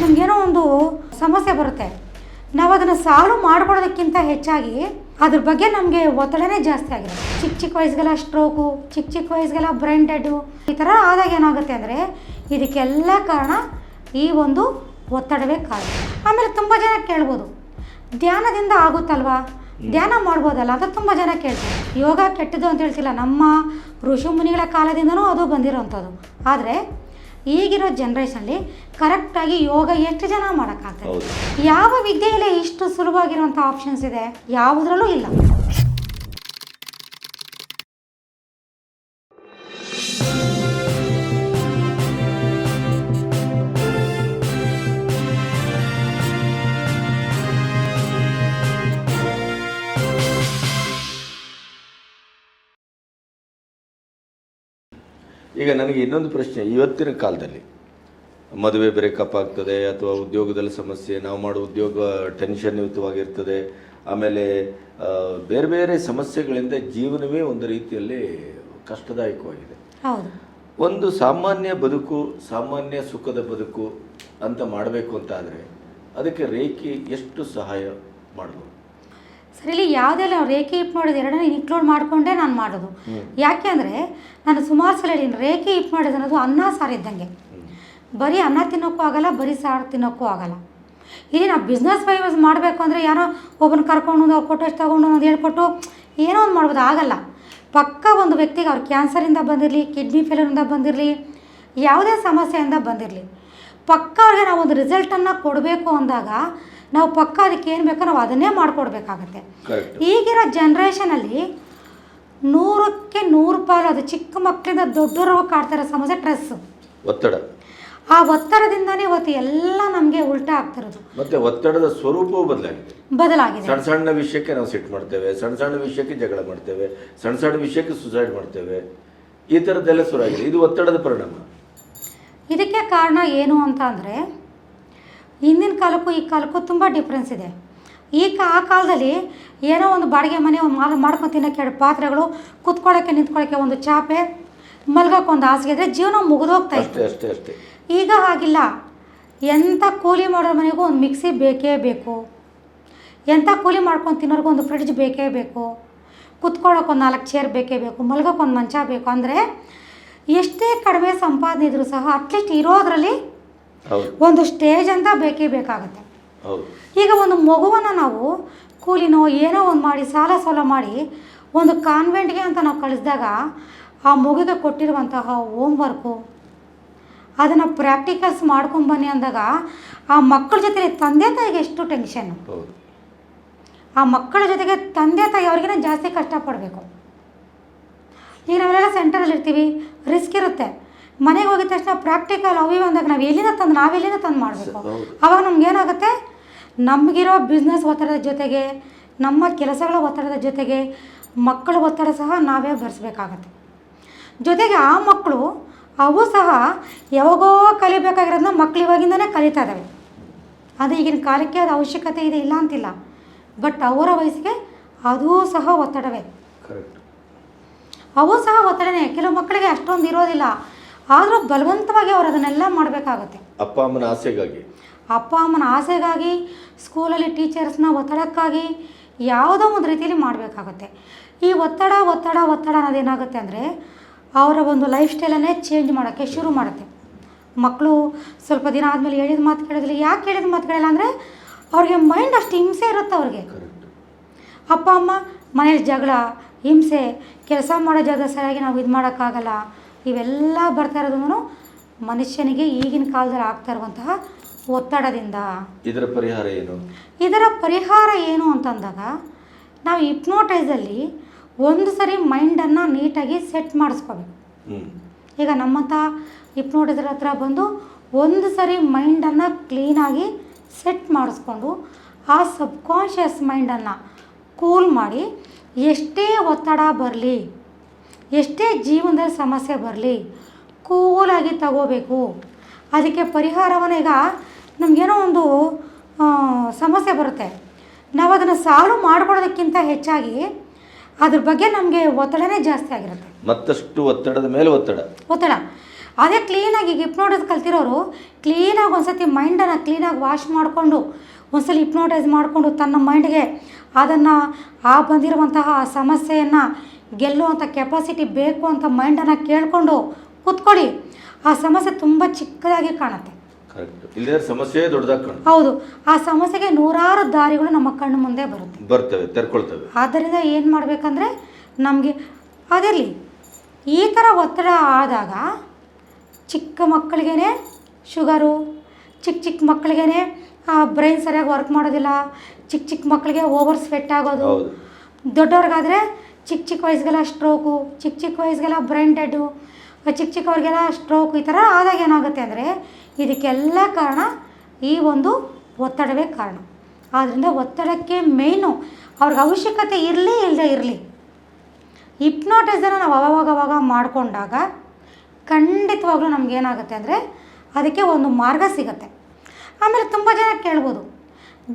ನಮಗೇನೋ ಒಂದು ಸಮಸ್ಯೆ ಬರುತ್ತೆ. ನಾವು ಅದನ್ನು ಸಾಲ್ವ್ ಮಾಡ್ಕೊಳ್ಳೋದಕ್ಕಿಂತ ಹೆಚ್ಚಾಗಿ ಅದ್ರ ಬಗ್ಗೆ ನಮಗೆ ಒತ್ತಡನೇ ಜಾಸ್ತಿ ಆಗಿದೆ ಚಿಕ್ಕ ಚಿಕ್ಕ ವಯಸ್ಸಿಗೆಲ್ಲ ಸ್ಟ್ರೋಕು ಚಿಕ್ಕ ಚಿಕ್ಕ ವಯಸ್ಸಿಗೆಲ್ಲ ಬ್ರೈನ್ ಡೆಡ್ಡು ಈ ಥರ ಆದಾಗ ಏನಾಗುತ್ತೆ ಅಂದರೆ ಇದಕ್ಕೆಲ್ಲ ಕಾರಣ ಈ ಒಂದು ಒತ್ತಡವೇ ಕಾರಣ. ಆಮೇಲೆ ತುಂಬ ಜನ ಕೇಳ್ಬೋದು ಧ್ಯಾನದಿಂದ ಆಗುತ್ತಲ್ವಾ? ಧ್ಯಾನ ಮಾಡ್ಬೋದಲ್ಲ ಅಂತ ತುಂಬ ಜನ ಕೇಳ್ತಾರೆ. ಯೋಗ ಕೆಟ್ಟದ್ದು ಅಂತ ಹೇಳ್ತಿಲ್ಲ ನಮ್ಮ ಋಷಿ ಮುನಿಗಳ ಕಾಲದಿಂದನೂ ಅದು ಬಂದಿರೋವಂಥದ್ದು ಆದರೆ ಈಗಿರೋ ಜನ್ರೇಷನಲ್ಲಿ ಕರೆಕ್ಟಾಗಿ ಯೋಗ ಎಷ್ಟು ಜನ ಮಾಡೋಕ್ಕಾಗ್ತದೆ? ಯಾವ ವಿದ್ಯೆಯಲ್ಲೇ ಇಷ್ಟು ಸುಲಭವಾಗಿರುವಂಥ ಆಪ್ಷನ್ಸ್ ಇದೆ? ಯಾವುದರಲ್ಲೂ ಇಲ್ಲ. ಈಗ ನನಗೆ ಇನ್ನೊಂದು ಪ್ರಶ್ನೆ ಇವತ್ತಿನ ಕಾಲದಲ್ಲಿ. ಮದುವೆ ಬ್ರೇಕಪ್ ಆಗ್ತದೆ ಅಥವಾ ಉದ್ಯೋಗದಲ್ಲಿ ಸಮಸ್ಯೆ ನಾವು ಮಾಡೋ ಉದ್ಯೋಗ ಟೆನ್ಷನ್ ಯುತವಾಗಿರ್ತದೆ ಆಮೇಲೆ ಬೇರೆ ಬೇರೆ ಸಮಸ್ಯೆಗಳಿಂದ ಜೀವನವೇ ಒಂದು ರೀತಿಯಲ್ಲಿ ಕಷ್ಟದಾಯಕವಾಗಿದೆ. ಒಂದು ಸಾಮಾನ್ಯ ಬದುಕು ಸಾಮಾನ್ಯ ಸುಖದ ಬದುಕು ಅಂತ ಮಾಡಬೇಕು ಅಂತ ಆದರೆ ಅದಕ್ಕೆ ರೇಖೆ ಎಷ್ಟು ಸಹಾಯ ಮಾಡ್ಬೋದು? ಸರಿ ಇಲ್ಲಿ ಯಾವುದೆಲ್ಲ ಅವ್ರು ರೇಖೆ ಇಪ್ ಮಾಡೋದು ಎರಡನ್ನ ಇನ್ಕ್ಲೂಡ್ ಮಾಡಿಕೊಂಡೇ ನಾನು ಮಾಡೋದು. ಯಾಕೆ ಅಂದರೆ ನಾನು ಸುಮಾರು ಸಲ ಹೇಳಿದ್ದೀನಿ ರೇಖೆ ಇಪ್ ಮಾಡೋದು ಅನ್ನೋದು ಅನ್ನ ಸಾರು ಇದ್ದಂಗೆ. ಬರೀ ಅನ್ನ ತಿನ್ನೋಕ್ಕೂ ಆಗಲ್ಲ ಬರೀ ಸಾರು ತಿನ್ನೋಕ್ಕೂ ಆಗಲ್ಲ. ಇಲ್ಲಿ ನಾವು ಬಿಸ್ನೆಸ್ ವೈಸ್ ಮಾಡಬೇಕು ಅಂದರೆ ಯಾರೋ ಒಬ್ಬನ ಕರ್ಕೊಂಡು ಒಂದು ಅವ್ರ ಫೋಟೋಸ್ ತೊಗೊಂಡು ಒಂದು ಹೇಳ್ಕೊಟ್ಟು ಏನೋ ಒಂದು ಮಾಡ್ಬೋದು ಆಗಲ್ಲ. ಪಕ್ಕ ಒಂದು ವ್ಯಕ್ತಿಗೆ ಅವ್ರು ಕ್ಯಾನ್ಸರಿಂದ ಬಂದಿರಲಿ ಕಿಡ್ನಿ ಫೇಲ್ಯೂರಿಂದ ಬಂದಿರಲಿ ಯಾವುದೇ ಸಮಸ್ಯೆಯಿಂದ ಬಂದಿರಲಿ ಪಕ್ಕ ಅವ್ರಿಗೆ ನಾವು ಒಂದು ರಿಸಲ್ಟನ್ನು ಕೊಡಬೇಕು ಅಂದಾಗ ನಾವು ಪಕ್ಕ ಅದಕ್ಕೆ ಏನು ಬೇಕೋ ನಾವು ಅದನ್ನೇ ಮಾಡಿಕೊಡ್ಬೇಕಾಗತ್ತೆ. ಈಗಿರೋ ಜನ್ರೇಷನಲ್ಲಿ ನೂರಕ್ಕೆ ನೂರು ಪಾಲು ಅದು ಚಿಕ್ಕ ಮಕ್ಕಳಿಂದ ದೊಡ್ಡವ್ರಿಗೂ ಕಾಡ್ತಿರೋ ಸಮಸ್ಯೆ ಸ್ಟ್ರೆಸ್ ಒತ್ತಡ. ಆ ಒತ್ತಡದಿಂದನೇ ಇವತ್ತು ಎಲ್ಲ ನಮಗೆ ಉಲ್ಟಾ ಆಗ್ತಿರೋದು. ಮತ್ತೆ ಒತ್ತಡದ ಸ್ವರೂಪವೂ ಬದಲಾಗಿದೆ. ಬದಲಾಗಿದೆ. ಸಣ್ಣ ಸಣ್ಣ ವಿಷಯಕ್ಕೆ ನಾವು ಸಿಟ್ಟು ಮಾಡ್ತೇವೆ ಸಣ್ಣ ಸಣ್ಣ ವಿಷಯಕ್ಕೆ ಜಗಳ ಮಾಡ್ತೇವೆ ಸಣ್ಣ ಸಣ್ಣ ವಿಷಯಕ್ಕೆ ಸುಸೈಡ್ ಮಾಡ್ತೇವೆ. ಈ ಥರದ್ದೆಲ್ಲ ಶುರುವಾಗಿದೆ ಇದು ಒತ್ತಡದ ಪರಿಣಾಮ. ಇದಕ್ಕೆ ಕಾರಣ ಏನು ಅಂತ ಅಂದರೆ ಹಿಂದಿನ ಕಾಲಕ್ಕೂ ಈ ಕಾಲಕ್ಕೂ ತುಂಬ ಡಿಫ್ರೆನ್ಸ್ ಇದೆ. ಈ ಕಾ ಆ ಕಾಲದಲ್ಲಿ ಏನೋ ಒಂದು ಬಾಡಿಗೆ ಮನೆ ಒಂದು ಮಾಲು ಮಾಡ್ಕೊಂಡು ತಿನ್ನೋಕ್ಕೆ ಎರಡು ಪಾತ್ರೆಗಳು ಕುತ್ಕೊಳ್ಳೋಕ್ಕೆ ನಿಂತ್ಕೊಳ್ಳೋಕ್ಕೆ ಒಂದು ಚಾಪೆ ಮಲ್ಗೋಕೆ ಒಂದು ಹಾಸಿಗೆ ಇದ್ದರೆ ಜೀವನ ಮುಗಿದೋಗ್ತಾ ಇತ್ತು. ಅಷ್ಟೇ ಅಷ್ಟೇ ಅಷ್ಟೇ. ಈಗ ಹಾಗಿಲ್ಲ. ಎಂಥ ಕೂಲಿ ಮಾಡೋ ಮನೆಗೂ ಒಂದು ಮಿಕ್ಸಿ ಬೇಕೇ ಬೇಕು. ಎಂಥ ಕೂಲಿ ಮಾಡ್ಕೊಂಡು ತಿನ್ನೋರ್ಗೂ ಒಂದು ಫ್ರಿಡ್ಜ್ ಬೇಕೇ ಬೇಕು. ಕುತ್ಕೊಳ್ಳೋಕೆ ಒಂದು ನಾಲ್ಕು ಚೇರ್ ಬೇಕೇ ಬೇಕು ಮಲ್ಗೋಕೆ ಒಂದು ಮಂಚ ಬೇಕು. ಅಂದರೆ ಎಷ್ಟೇ ಕಡಿಮೆ ಸಂಪಾದನೆ ಇದ್ರೂ ಸಹ ಅಟ್ಲೀಸ್ಟ್ ಇರೋದ್ರಲ್ಲಿ ಒಂದು ಸ್ಟೇಜ್ ಅಂತ ಬೇಕೇ ಬೇಕಾಗುತ್ತೆ. ಈಗ ಒಂದು ಮಗುವನ್ನು ನಾವು ಕೂಲಿನೋ ಏನೋ ಒಂದು ಮಾಡಿ ಸಾಲ ಸೋಲ ಮಾಡಿ ಒಂದು ಕಾನ್ವೆಂಟ್ಗೆ ಅಂತ ನಾವು ಕಳಿಸಿದಾಗ ಆ ಮಗುಗೆ ಕೊಟ್ಟಿರುವಂತಹ ಹೋಮ್ವರ್ಕು ಅದನ್ನು ಪ್ರಾಕ್ಟಿಕಲ್ಸ್ ಮಾಡ್ಕೊಂಬನ್ನಿ ಅಂದಾಗ ಆ ಮಕ್ಕಳ ಜೊತೆಗೆ ತಂದೆ ತಾಯಿಗೆ ಎಷ್ಟು ಟೆನ್ಷನ್ನು ಆ ಮಕ್ಕಳ ಜೊತೆಗೆ ತಂದೆ ತಾಯಿ ಅವ್ರಿಗಿನ ಜಾಸ್ತಿ ಕಷ್ಟಪಡಬೇಕು. ಈಗ ನಾವೆಲ್ಲ ಸೆಂಟರಲ್ಲಿ ಇರ್ತೀವಿ ರಿಸ್ಕ್ ಇರುತ್ತೆ. ಮನೆಗೆ ಹೋಗಿದ ತಕ್ಷಣ ಪ್ರಾಕ್ಟಿಕಲ್ ಅವಿ ಬಂದಾಗ ಅಂದಾಗ ನಾವು ಎಲ್ಲಿಂದ ತಂದು ನಾವೆಲ್ಲಿಂದ ತಂದು ಮಾಡಬೇಕು. ಅವಾಗ ನಮ್ಗೆ ಏನಾಗುತ್ತೆ? ನಮಗಿರೋ ಬಿಸ್ನೆಸ್ ಒತ್ತಡದ ಜೊತೆಗೆ ನಮ್ಮ ಕೆಲಸಗಳ ಒತ್ತಡದ ಜೊತೆಗೆ ಮಕ್ಕಳ ಒತ್ತಡ ಸಹ ನಾವೇ ಭರಿಸ್ಬೇಕಾಗತ್ತೆ ಜೊತೆಗೆ ಆ ಮಕ್ಕಳು ಅವು ಸಹ ಯಾವಾಗೋ ಕಲಿಬೇಕಾಗಿರೋದನ್ನ ಮಕ್ಳು ಇವಾಗಿಂದನೇ ಕಲಿತಾ ಇದ್ದಾವೆ ಅದು ಈಗಿನ ಕಾಲಕ್ಕೆ ಅದು ಅವಶ್ಯಕತೆ ಇದೆ ಇಲ್ಲ ಅಂತಿಲ್ಲ. ಬಟ್ ಅವರ ವಯಸ್ಸಿಗೆ ಅದೂ ಸಹ ಒತ್ತಡವೇ. ಅವು ಸಹ ಒತ್ತಡನೇ. ಕೆಲವು ಮಕ್ಕಳಿಗೆ ಅಷ್ಟೊಂದು ಇರೋದಿಲ್ಲ. ಆದರೂ ಬಲವಂತವಾಗಿ ಅವರು ಅದನ್ನೆಲ್ಲ ಮಾಡಬೇಕಾಗುತ್ತೆ. ಅಪ್ಪ ಅಮ್ಮನ ಆಸೆಗಾಗಿ. ಅಪ್ಪ ಅಮ್ಮನ ಆಸೆಗಾಗಿ ಸ್ಕೂಲಲ್ಲಿ ಟೀಚರ್ಸ್ನ ಒತ್ತಡಕ್ಕಾಗಿ ಯಾವುದೋ ಒಂದು ರೀತಿಯಲ್ಲಿ ಮಾಡಬೇಕಾಗುತ್ತೆ. ಈ ಒತ್ತಡ ಒತ್ತಡ ಒತ್ತಡ ಅನ್ನೋದೇನಾಗುತ್ತೆ ಅಂದರೆ ಅವರ ಒಂದು ಲೈಫ್ ಸ್ಟೈಲನ್ನೇ ಚೇಂಜ್ ಮಾಡೋಕ್ಕೆ ಶುರು ಮಾಡುತ್ತೆ. ಮಕ್ಕಳು ಸ್ವಲ್ಪ ದಿನ ಆದಮೇಲೆ ಹೇಳಿದ ಮಾತು ಕೇಳೋದಿಲ್ಲ ಯಾಕೆ ಹೇಳಿದ ಮಾತು ಕೇಳಲ್ಲ ಅಂದರೆ ಅವ್ರಿಗೆ ಮೈಂಡ್ ಅಷ್ಟು ಹಿಂಸೆ ಇರುತ್ತೆ ಅವ್ರಿಗೆ. ಅಪ್ಪ ಅಮ್ಮ ಮನೇಲಿ ಜಗಳ ಹಿಂಸೆ ಕೆಲಸ ಮಾಡೋ ಜಾಗ ಸರಿಯಾಗಿ ನಾವು ಇದು ಮಾಡೋಕ್ಕಾಗಲ್ಲ. ಇವೆಲ್ಲ ಬರ್ತಾ ಇರೋದನ್ನು ಮನುಷ್ಯನಿಗೆ ಈಗಿನ ಕಾಲದಲ್ಲಿ ಆಗ್ತಾ ಇರುವಂತಹ ಒತ್ತಡದಿಂದ. ಇದರ ಪರಿಹಾರ ಏನು? ಇದರ ಪರಿಹಾರ ಏನು ಅಂತಂದಾಗ ನಾವು ಹಿಪ್ನೋಟೈಸಲ್ಲಿ ಒಂದು ಸರಿ ಮೈಂಡನ್ನು ನೀಟಾಗಿ ಸೆಟ್ ಮಾಡಿಸ್ಕೋಬೇಕು. ಈಗ ನಮ್ಮಂಥ ಹಿಪ್ನೋಟೈಸರ್ ಹತ್ರ ಬಂದು ಒಂದು ಸರಿ ಮೈಂಡನ್ನು ಕ್ಲೀನಾಗಿ ಸೆಟ್ ಮಾಡಿಸ್ಕೊಂಡು ಆ ಸಬ್ಕಾನ್ಷಿಯಸ್ ಮೈಂಡನ್ನು ಕೂಲ್ ಮಾಡಿ ಎಷ್ಟೇ ಒತ್ತಡ ಬರಲಿ ಎಷ್ಟೇ ಜೀವನದಲ್ಲಿ ಸಮಸ್ಯೆ ಬರಲಿ ಕೂಲಾಗಿ ತಗೋಬೇಕು. ಅದಕ್ಕೆ ಪರಿಹಾರವನ್ನು ಈಗ ನಮಗೇನೋ ಒಂದು ಸಮಸ್ಯೆ ಬರುತ್ತೆ. ನಾವು ಅದನ್ನು ಸಾಲ್ವ್ ಮಾಡ್ಕೊಳ್ಳೋದಕ್ಕಿಂತ ಹೆಚ್ಚಾಗಿ ಅದ್ರ ಬಗ್ಗೆ ನಮಗೆ ಒತ್ತಡನೇ ಜಾಸ್ತಿ ಆಗಿರುತ್ತೆ. ಮತ್ತಷ್ಟು ಒತ್ತಡದ ಮೇಲೆ ಒತ್ತಡ. ಒತ್ತಡ. ಅದೇ ಕ್ಲೀನಾಗಿ ಈಗ ಹಿಪ್ನೋಟೈಸ್ ಕಲ್ತಿರೋರು ಕ್ಲೀನಾಗಿ ಒಂದ್ಸತಿ ಮೈಂಡನ್ನು ಕ್ಲೀನಾಗಿ ವಾಶ್ ಮಾಡಿಕೊಂಡು ಒಂದ್ಸಲ ಹಿಪ್ನೋಟೈಸ್ ಮಾಡಿಕೊಂಡು ತನ್ನ ಮೈಂಡ್ಗೆ ಅದನ್ನು ಆ ಬಂದಿರುವಂತಹ ಸಮಸ್ಯೆಯನ್ನು ಗೆಲ್ಲುವಂಥ ಕೆಪಾಸಿಟಿ ಬೇಕು ಅಂತ ಮೈಂಡನ್ನು ಕೇಳಿಕೊಂಡು ಕೂತ್ಕೊಳ್ಳಿ. ಆ ಸಮಸ್ಯೆ ತುಂಬ ಚಿಕ್ಕದಾಗಿ ಕಾಣುತ್ತೆ. ಸಮಸ್ಯೆ ದೊಡ್ಡದಾಗಿ ಹೌದು. ಆ ಸಮಸ್ಯೆಗೆ ನೂರಾರು ದಾರಿಗಳು ನಮ್ಮ ಕಣ್ಣು ಮುಂದೆ ಬರುತ್ತೆ. ಬರ್ತವೆ ತೆರ್ಕೊಳ್ತವೆ. ಆದ್ದರಿಂದ ಏನು ಮಾಡಬೇಕಂದ್ರೆ ನಮಗೆ ಅದಿರಲಿ ಈ ಥರ ಒತ್ತಡ ಆದಾಗ ಚಿಕ್ಕ ಮಕ್ಕಳಿಗೇ ಶುಗರು ಚಿಕ್ಕ ಚಿಕ್ಕ ಮಕ್ಕಳಿಗೇ ಬ್ರೈನ್ ಸರಿಯಾಗಿ ವರ್ಕ್ ಮಾಡೋದಿಲ್ಲ ಚಿಕ್ಕ ಚಿಕ್ಕ ಮಕ್ಕಳಿಗೆ ಓವರ್ ಸ್ವೆಟ್ ಆಗೋದು. ದೊಡ್ಡವ್ರಿಗಾದರೆ ಚಿಕ್ಕ ಚಿಕ್ಕ ವಯಸ್ಸಿಗೆಲ್ಲ ಸ್ಟ್ರೋಕು ಚಿಕ್ಕ ಚಿಕ್ಕ ವಯಸ್ಸಿಗೆಲ್ಲ ಬ್ರೈನ್ ಡೆಡ್ಡು ಚಿಕ್ಕ ಚಿಕ್ಕವ್ರಿಗೆಲ್ಲ ಸ್ಟ್ರೋಕ್ ಈ ಥರ ಆದಾಗ ಏನಾಗುತ್ತೆ ಅಂದರೆ ಇದಕ್ಕೆಲ್ಲ ಕಾರಣ ಈ ಒಂದು ಒತ್ತಡವೇ ಕಾರಣ. ಆದ್ದರಿಂದ ಒತ್ತಡಕ್ಕೆ ಮೇಯ್ನು ಅವ್ರಿಗೆ ಅವಶ್ಯಕತೆ ಇರಲಿ ಇಲ್ಲದೆ ಇರಲಿ. ಹಿಪ್ನೋಟೈಸನ್ನು ನಾವು ಅವಾಗ ಅವಾಗ ಮಾಡಿಕೊಂಡಾಗ ಖಂಡಿತವಾಗ್ಲೂ ನಮಗೇನಾಗುತ್ತೆ ಅಂದರೆ ಅದಕ್ಕೆ ಒಂದು ಮಾರ್ಗ ಸಿಗುತ್ತೆ. ಆಮೇಲೆ ತುಂಬ ಜನ ಕೇಳ್ಬೋದು,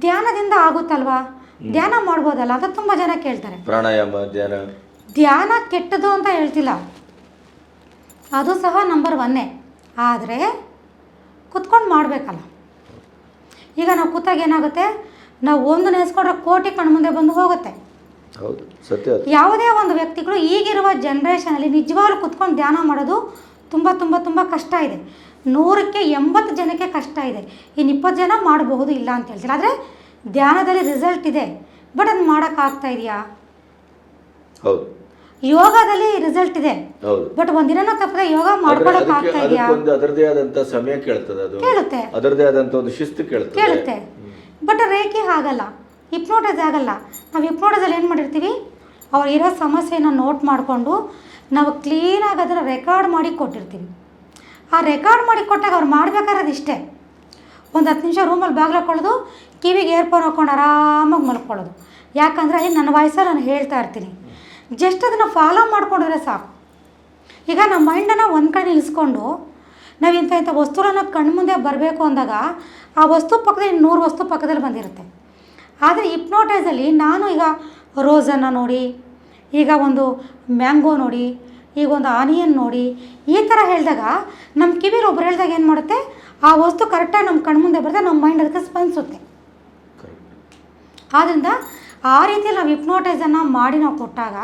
ಧ್ಯಾನದಿಂದ ಆಗುತ್ತಲ್ವಾ? ಧ್ಯಾನ ಮಾಡ್ಬೋದಲ್ಲ ಅಂತ ತುಂಬಾ ಜನ ಕೇಳ್ತಾರೆ. ಪ್ರಾಣಾಯಾಮ ಧ್ಯಾನ. ಧ್ಯಾನ ಕೆಟ್ಟದು ಅಂತ ಹೇಳ್ತಿಲ್ಲ. ಅದು ಸಹ ನಂಬರ್ ಒನ್ನೇ ಆದರೆ ಕುತ್ಕೊಂಡು ಮಾಡಬೇಕಲ್ಲ. ಈಗ ನಾವು ಕೂತಾಗ ಏನಾಗುತ್ತೆ? ನಾವು ಒಂದು ನೆನೆಸ್ಕೊಂಡ್ರೆ ಕೋಟಿ ಕಣ್ಮುಂದೆ ಬಂದು ಹೋಗುತ್ತೆ. ಹೌದು ಸತ್ಯ ಅದು. ಯಾವುದೇ ಒಂದು ವ್ಯಕ್ತಿಗಳು ಈಗಿರುವ ಜನ್ರೇಷನಲ್ಲಿ ನಿಜವಾಗ್ಲೂ ಕುತ್ಕೊಂಡು ಧ್ಯಾನ ಮಾಡೋದು ತುಂಬ ತುಂಬ ತುಂಬ ಕಷ್ಟ ಇದೆ. ನೂರಕ್ಕೆ ಎಂಬತ್ತು ಜನಕ್ಕೆ ಕಷ್ಟ ಇದೆ. ಇನ್ನು ಇಪ್ಪತ್ತು ಜನ ಮಾಡಬಹುದು ಇಲ್ಲ ಅಂತ ಹೇಳ್ತಿಲ್ಲ. ಆದರೆ ಧ್ಯಾನದಲ್ಲಿ ರಿಸಲ್ಟ್ ಇದೆ. ಬಟ್ ಅದು ಮಾಡೋಕ್ಕಾಗ್ತಾ ಇದೆಯಾ? ಹೌದು. ಯೋಗದಲ್ಲಿ ರಿಸಲ್ಟ್ ಇದೆ. ಬಟ್ ಒಂದಿನ ತಪ್ಪದೆ ಯೋಗ ಮಾಡ್ಕೊಳಕ್ ಆಗ್ತಾ ಇದೆಯಾ? ಅದರದೇ ಆದಂತ ಸಮಯ ಕೇಳ್ತದೆ ಅದು. ಕೇಳುತ್ತೆ. ಅದರದೇ ಆದಂತ ಒಂದು ಶಿಸ್ತು ಕೇಳುತ್ತೆ. ಕೇಳುತ್ತೆ ಬಟ್ ರೇಖೆ ಆಗಲ್ಲ ಹಿಪ್ನೋಟೈಸ್ ಆಗಲ್ಲ. ನಾವು ಹಿಪ್ನೋಟೈಸಲ್ಲಿ ಏನು ಮಾಡಿರ್ತೀವಿ? ಅವ್ರು ಇರೋ ಸಮಸ್ಯೆಯನ್ನು ನೋಟ್ ಮಾಡಿಕೊಂಡು ನಾವು ಕ್ಲೀನಾಗಿ ಅದನ್ನು ರೆಕಾರ್ಡ್ ಮಾಡಿ ಕೊಟ್ಟಿರ್ತೀವಿ. ಆ ರೆಕಾರ್ಡ್ ಮಾಡಿ ಕೊಟ್ಟಾಗ ಅವ್ರು ಮಾಡ್ಬೇಕಾದ್ರೆ ಇಷ್ಟೇ. ಒಂದು ಹತ್ತು ನಿಮಿಷ ರೂಮಲ್ಲಿ ಬಾಗ್ಲಾಕೊಳ್ಳೋದು ಕಿವಿಗೆ ಏರ್ಫೋನ್ ಹಾಕ್ಕೊಂಡು ಆರಾಮಾಗಿ ಮಲ್ಕೊಳ್ಳೋದು. ಯಾಕಂದರೆ ಅಲ್ಲಿ ನನ್ನ ವಾಯ್ಸಲ್ಲಿ ನಾನು ಹೇಳ್ತಾ ಇರ್ತೀನಿ. ಜಸ್ಟ್ ಅದನ್ನು ಫಾಲೋ ಮಾಡಿಕೊಂಡ್ರೆ ಸಾಕು. ಈಗ ನಮ್ಮ ಮೈಂಡನ್ನು ಒಂದು ಕಡೆ ನಿಲ್ಲಿಸ್ಕೊಂಡು ನಾವು ಇಂಥ ಇಂಥ ವಸ್ತುಗಳನ್ನ ಕಣ್ಮುಂದೆ ಬರಬೇಕು ಅಂದಾಗ ಆ ವಸ್ತು ಪಕ್ಕದಲ್ಲಿ ನೂರು ವಸ್ತು ಪಕ್ಕದಲ್ಲಿ ಬಂದಿರುತ್ತೆ. ಆದರೆ ಹಿಪ್ನೋಟೈಸಲ್ಲಿ ನಾನು ಈಗ ರೋಸನ್ನು ನೋಡಿ, ಈಗ ಒಂದು ಮ್ಯಾಂಗೋ ನೋಡಿ, ಈಗ ಒಂದು ಆನಿಯನ್ ನೋಡಿ, ಈ ಥರ ಹೇಳಿದಾಗ ನಮ್ಮ ಕಿವಿಲಿ ಒಬ್ರು ಹೇಳಿದಾಗ ಏನು ಮಾಡುತ್ತೆ? ಆ ವಸ್ತು ಕರೆಕ್ಟಾಗಿ ನಮ್ಮ ಕಣ್ಮುಂದೆ ಬರುತ್ತೆ ನಮ್ಮ ಮೈಂಡ್ ಅದಕ್ಕೆ ಸ್ಪಂದಿಸುತ್ತೆ. ಆದ್ದರಿಂದ ಆ ರೀತಿಯಲ್ಲಿ ನಾವು ಹಿಪ್ನೋಟೈಸನ್ನು ಮಾಡಿ ನಾವು ಕೊಟ್ಟಾಗ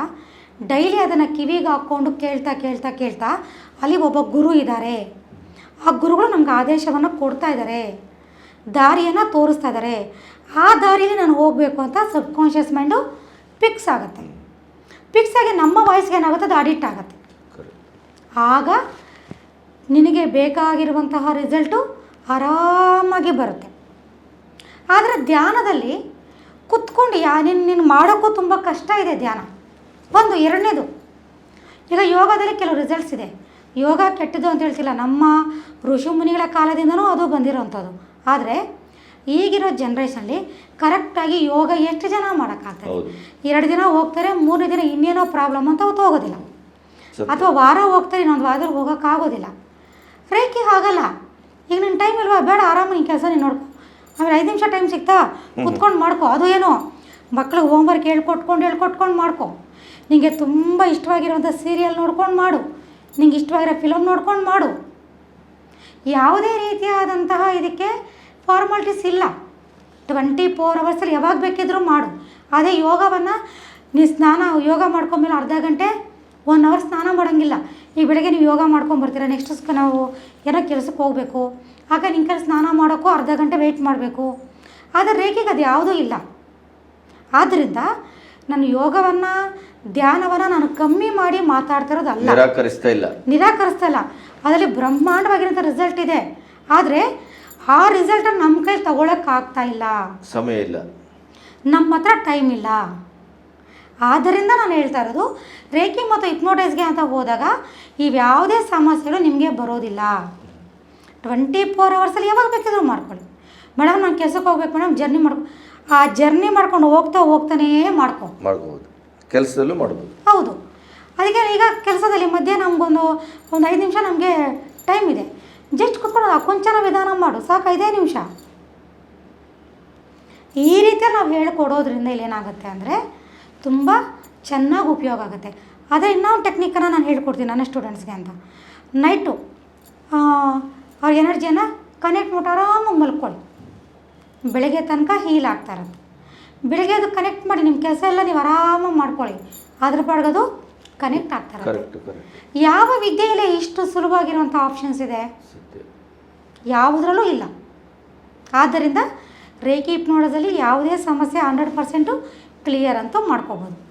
ಡೈಲಿ ಅದನ್ನು ಕಿವಿಗೆ ಹಾಕ್ಕೊಂಡು ಕೇಳ್ತಾ ಕೇಳ್ತಾ ಕೇಳ್ತಾ ಅಲ್ಲಿ ಒಬ್ಬ ಗುರು ಇದ್ದಾರೆ ಆ ಗುರುಗಳು ನಮ್ಗೆ ಆದೇಶವನ್ನು ಕೊಡ್ತಾ ಇದ್ದಾರೆ ದಾರಿಯನ್ನು ತೋರಿಸ್ತಾ ಇದ್ದಾರೆ ಆ ದಾರಿಯಲ್ಲಿ ನಾನು ಹೋಗಬೇಕು ಅಂತ ಸಬ್ಕಾನ್ಷಿಯಸ್ ಮೈಂಡು ಫಿಕ್ಸ್ ಆಗುತ್ತೆ. ಫಿಕ್ಸ್ ಆಗಿ ನಮ್ಮ ವಾಯ್ಸ್ಗೆ ಏನಾಗುತ್ತೆ? ಅದು ಅಡಿಕ್ಟ್ ಆಗುತ್ತೆ. ಆಗ ನಿನಗೆ ಬೇಕಾಗಿರುವಂತಹ ರಿಸಲ್ಟು ಆರಾಮಾಗಿ ಬರುತ್ತೆ. ಆದರೆ ಧ್ಯಾನದಲ್ಲಿ ಕುತ್ಕೊಂಡು ಯಾ ನಿನ್ನ ನೀನು ಮಾಡೋಕ್ಕೂ ತುಂಬ ಕಷ್ಟ ಇದೆ ಧ್ಯಾನ. ಒಂದು ಎರಡನೇದು. ಈಗ ಯೋಗದಲ್ಲಿ ಕೆಲವು ರಿಸಲ್ಟ್ಸ್ ಇದೆ. ಯೋಗ ಕೆಟ್ಟದ್ದು ಅಂತ ಹೇಳ್ತಿಲ್ಲ. ನಮ್ಮ ಋಷಿ ಮುನಿಗಳ ಕಾಲದಿಂದನೂ ಅದು ಬಂದಿರೋವಂಥದ್ದು. ಆದರೆ ಈಗಿರೋ ಜನ್ರೇಷನಲ್ಲಿ ಕರೆಕ್ಟಾಗಿ ಯೋಗ ಎಷ್ಟು ಜನ ಮಾಡೋಕ್ಕಾಗ್ತದೆ? ಎರಡು ದಿನ ಹೋಗ್ತಾರೆ ಮೂರನೇ ದಿನ ಇನ್ನೇನೋ ಪ್ರಾಬ್ಲಮ್ ಅಂತ ಅವತ್ತು ಹೋಗೋದಿಲ್ಲ ಅಥವಾ ವಾರ ಹೋಗ್ತಾರೆ ಇನ್ನೊಂದು ವಾರದಲ್ಲಿ ಹೋಗೋಕ್ಕಾಗೋದಿಲ್ಲ. ರೇಖೆ ಆಗಲ್ಲ ಈಗ ನಿನ್ನ ಟೈಮ್ ಇಲ್ವಾ? ಬೇಡ ಆರಾಮ ನಿನ್ನ ಕೆಲಸ ನೀನು ನೋಡ್ಕೊ. ಆಮೇಲೆ ಐದು ನಿಮಿಷ ಟೈಮ್ ಸಿಗ್ತಾ? ಕುತ್ಕೊಂಡು ಮಾಡ್ಕೊ. ಅದು ಏನೋ? ಮಕ್ಳಿಗೆ ಹೋಮ್ವರ್ಕ್ ಹೇಳ್ಕೊಟ್ಕೊಂಡು ಹೇಳ್ಕೊಟ್ಕೊಂಡು ಮಾಡ್ಕೊ. ನಿಮಗೆ ತುಂಬ ಇಷ್ಟವಾಗಿರುವಂಥ ಸೀರಿಯಲ್ ನೋಡ್ಕೊಂಡು ಮಾಡು. ನಿಂಗೆ ಇಷ್ಟವಾಗಿರೋ ಫಿಲಮ್ ನೋಡ್ಕೊಂಡು ಮಾಡು. ಯಾವುದೇ ರೀತಿಯಾದಂತಹ ಇದಕ್ಕೆ ಫಾರ್ಮಾಲಿಟೀಸ್ ಇಲ್ಲ. ಟ್ವೆಂಟಿ ಫೋರ್ ಅವರ್ಸಲ್ಲಿ ಯಾವಾಗ ಬೇಕಿದ್ರೂ ಮಾಡು. ಅದೇ ಯೋಗವನ್ನು ನೀ ಸ್ನಾನ ಯೋಗ ಮಾಡ್ಕೊಂಡ್ಮೇಲೆ ಅರ್ಧ ಗಂಟೆ ಒನ್ ಅವರ್ ಸ್ನಾನ ಮಾಡೋಂಗಿಲ್ಲ. ಈ ಬೆಳಗ್ಗೆ ನೀವು ಯೋಗ ಮಾಡ್ಕೊಂಬರ್ತೀರ ನೆಕ್ಸ್ಟ್ ನಾವು ಏನೋ ಕೆಲಸಕ್ಕೆ ಹೋಗಬೇಕು. ಆಗ ನಿನ್ನ ಕೈಲಿ ಸ್ನಾನ ಮಾಡೋಕ್ಕೂ ಅರ್ಧ ಗಂಟೆ ವೆಯ್ಟ್ ಮಾಡಬೇಕು. ಆದರೆ ರೇಖೆಗೆ ಅದು ಯಾವುದೂ ಇಲ್ಲ. ಆದ್ದರಿಂದ ನಾನು ಯೋಗವನ್ನು ಧ್ಯಾನವನ್ನು ನಾನು ಕಮ್ಮಿ ಮಾಡಿ ಮಾತಾಡ್ತಿರೋದಲ್ಲ. ನಿರಾಕರಿಸ್ತಾ ಇಲ್ಲ. ನಿರಾಕರಿಸ್ತಲ್ಲ ಅದರಲ್ಲಿ ಬ್ರಹ್ಮಾಂಡವಾಗಿರೋಂಥ ರಿಸಲ್ಟ್ ಇದೆ. ಆದರೆ ಆ ರಿಸಲ್ಟನ್ನು ನಮ್ಮ ಕೈಲಿ ತಗೊಳಕ್ಕಾಗ್ತಾ ಇಲ್ಲ. ಸಮಯ ಇಲ್ಲ. ನಮ್ಮ ಹತ್ರ ಟೈಮ್ ಇಲ್ಲ. ಆದ್ದರಿಂದ ನಾನು ಹೇಳ್ತಾ ಇರೋದು ರೇಖಿ ಮತ್ತು ಹಿಪ್ನೋಟೈಸ್ಗೆ ಅಂತ ಹೋದಾಗ ಇವ್ಯಾವುದೇ ಸಮಸ್ಯೆಗಳು ನಿಮಗೆ ಬರೋದಿಲ್ಲ. ಟ್ವೆಂಟಿ ಫೋರ್ ಅವರ್ಸಲ್ಲಿ ಯಾವಾಗ ಬೇಕಿದ್ರು ಮಾಡ್ಕೊಳ್ಳಿ. ಮೇಡಮ್ ನಾನು ಕೆಲಸಕ್ಕೆ ಹೋಗ್ಬೇಕು ಮೇಡಮ್ ಜರ್ನಿ ಮಾಡ್ಕೊ ಆ ಜರ್ನಿ ಮಾಡ್ಕೊಂಡು ಹೋಗ್ತಾ ಹೋಗ್ತಾನೇ ಮಾಡ್ಕೊ. ಮಾಡ್ಬೋದು. ಕೆಲಸದಲ್ಲೂ ಮಾಡ್ಬೋದು. ಹೌದು. ಅದಕ್ಕೆ ಈಗ ಕೆಲಸದಲ್ಲಿ ಮಧ್ಯೆ ನಮಗೊಂದು ಒಂದು ಐದು ನಿಮಿಷ ನಮಗೆ ಟೈಮ್ ಇದೆ. ಜಸ್ಟ್ ಕುತ್ಕೊಂಡು ಕೊಂಚನ ವಿಧಾನ ಮಾಡು ಸಾಕು ಐದೇ ನಿಮಿಷ. ಈ ರೀತಿ ನಾವು ಹೇಳ್ಕೊಡೋದ್ರಿಂದ ಇಲ್ಲಿ ಏನಾಗುತ್ತೆ ಅಂದರೆ ತುಂಬ ಚೆನ್ನಾಗಿ ಉಪಯೋಗ ಆಗುತ್ತೆ. ಅದೇ ಇನ್ನೊಂದು ಟೆಕ್ನಿಕನ್ನು ನಾನು ಹೇಳ್ಕೊಡ್ತೀನಿ ನನ್ನ ಸ್ಟೂಡೆಂಟ್ಸ್ಗೆ ಅಂತ. ನೈಟು ಅವ್ರ ಎನರ್ಜಿಯನ್ನು ಕನೆಕ್ಟ್ ಮಾಡಿ ಆರಾಮಾಗಿ ಮಲ್ಕೊಳ್ಳಿ. ಬೆಳಗ್ಗೆ ತನಕ ಹೀಲ್ ಆಗ್ತಾರೆ ಬೆಳಗ್ಗೆ ಅದು ಕನೆಕ್ಟ್ ಮಾಡಿ ನಿಮ್ಮ ಕೆಲಸ ಎಲ್ಲ ನೀವು ಆರಾಮಾಗಿ ಮಾಡ್ಕೊಳ್ಳಿ. ಅದ್ರ ಪಾಡ್ಗದು ಕನೆಕ್ಟ್ ಆಗ್ತಾ ಕರೆಕ್ಟ್ ಯಾವ ವಿದ್ಯೆಯಲ್ಲಿ ಇಷ್ಟು ಸುಲಭವಾಗಿರುವಂಥ ಆಪ್ಷನ್ಸ್ ಇದೆ? ಯಾವುದ್ರಲ್ಲೂ ಯಾವುದರಲ್ಲೂ ಇಲ್ಲ. ಆದ್ದರಿಂದ ರೇಖಿ ಇಪ್ನೋಡದಲ್ಲಿ ಯಾವುದೇ ಸಮಸ್ಯೆ ಹಂಡ್ರೆಡ್ ಪರ್ಸೆಂಟು ಕ್ಲಿಯರ್ ಅಂತ ಮಾಡ್ಕೋಬೋದು.